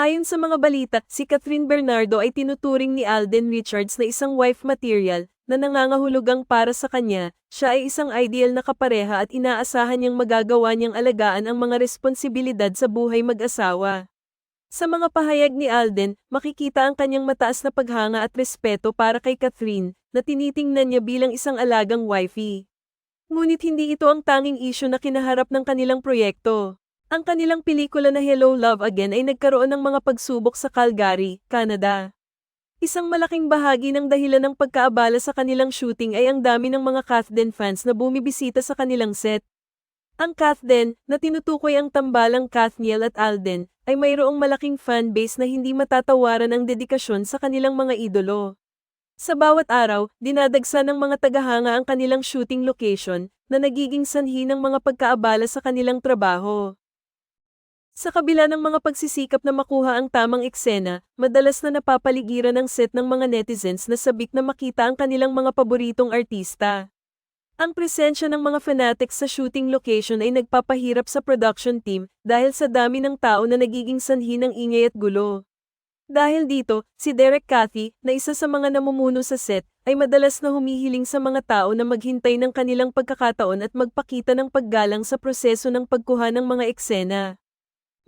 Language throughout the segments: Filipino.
Ayon sa mga balita, si Catherine Bernardo ay tinuturing ni Alden Richards na isang wife material na nangangahulugang para sa kanya, siya ay isang ideal na kapareha at inaasahan niyang magagawa niyang alagaan ang mga responsibilidad sa buhay mag-asawa. Sa mga pahayag ni Alden, makikita ang kanyang mataas na paghanga at respeto para kay Catherine, na tinitingnan niya bilang isang alagang wifey. Ngunit hindi ito ang tanging isyu na kinaharap ng kanilang proyekto. Ang kanilang pelikula na Hello Love Again ay nagkaroon ng mga pagsubok sa Calgary, Canada. Isang malaking bahagi ng dahilan ng pagkaabala sa kanilang shooting ay ang dami ng mga Kathden fans na bumibisita sa kanilang set. Ang Kathden, na tinutukoy ang tambalang Kathniel at Alden, ay mayroong malaking fanbase na hindi matatawaran ang dedikasyon sa kanilang mga idolo. Sa bawat araw, dinadagsa ng mga tagahanga ang kanilang shooting location, na nagiging sanhi ng mga pagkaabala sa kanilang trabaho. Sa kabila ng mga pagsisikap na makuha ang tamang eksena, madalas na napapaligiran ng set ng mga netizens na sabik na makita ang kanilang mga paboritong artista. Ang presensya ng mga fanatics sa shooting location ay nagpapahirap sa production team dahil sa dami ng tao na nagiging sanhi ng ingay at gulo. Dahil dito, si Derek Cathy, na isa sa mga namumuno sa set, ay madalas na humihiling sa mga tao na maghintay ng kanilang pagkakataon at magpakita ng paggalang sa proseso ng pagkuha ng mga eksena.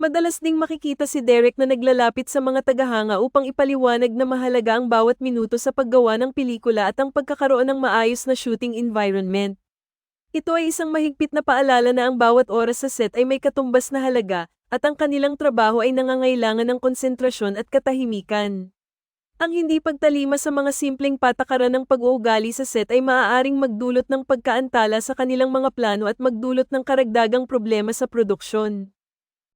Madalas ding makikita si Derek na naglalapit sa mga tagahanga upang ipaliwanag na mahalaga ang bawat minuto sa paggawa ng pelikula at ang pagkakaroon ng maayos na shooting environment. Ito ay isang mahigpit na paalala na ang bawat oras sa set ay may katumbas na halaga, at ang kanilang trabaho ay nangangailangan ng konsentrasyon at katahimikan. Ang hindi pagtalima sa mga simpleng patakaran ng pag-uugali sa set ay maaaring magdulot ng pagkaantala sa kanilang mga plano at magdulot ng karagdagang problema sa produksyon.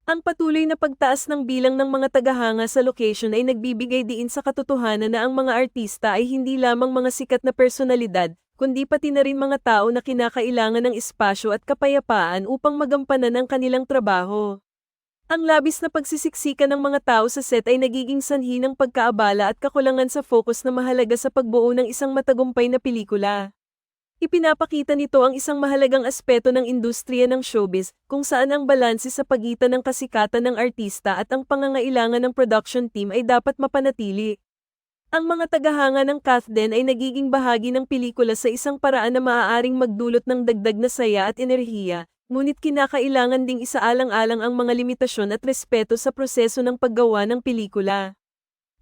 Ang patuloy na pagtaas ng bilang ng mga tagahanga sa location ay nagbibigay diin sa katotohanan na ang mga artista ay hindi lamang mga sikat na personalidad, kundi pati na rin mga tao na kinakailangan ng espasyo at kapayapaan upang magampanan ang kanilang trabaho. Ang labis na pagsisiksika ng mga tao sa set ay nagiging sanhi ng pagkaabala at kakulangan sa focus na mahalaga sa pagbuo ng isang matagumpay na pelikula. Ipinapakita nito ang isang mahalagang aspeto ng industriya ng showbiz, kung saan ang balanse sa pagitan ng kasikatan ng artista at ang pangangailangan ng production team ay dapat mapanatili. Ang mga tagahanga ng Kathden ay nagiging bahagi ng pelikula sa isang paraan na maaaring magdulot ng dagdag na saya at enerhiya, ngunit kinakailangan ding isaalang-alang ang mga limitasyon at respeto sa proseso ng paggawa ng pelikula.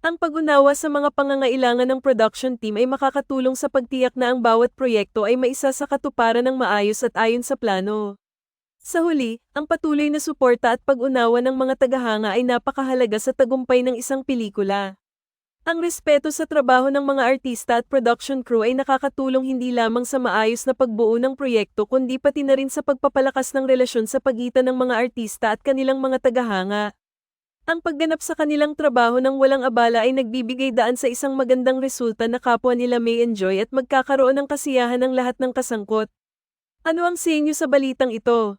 Ang pag-unawa sa mga pangangailangan ng production team ay makakatulong sa pagtiyak na ang bawat proyekto ay maisa sa katuparan ng maayos at ayon sa plano. Sa huli, ang patuloy na suporta at pag-unawa ng mga tagahanga ay napakahalaga sa tagumpay ng isang pelikula. Ang respeto sa trabaho ng mga artista at production crew ay nakakatulong hindi lamang sa maayos na pagbuo ng proyekto kundi pati na rin sa pagpapalakas ng relasyon sa pagitan ng mga artista at kanilang mga tagahanga. Ang pagganap sa kanilang trabaho ng walang abala ay nagbibigay daan sa isang magandang resulta na kapwa nila may enjoy at magkakaroon ng kasiyahan ng lahat ng kasangkot. Ano ang sa inyo sa balitang ito?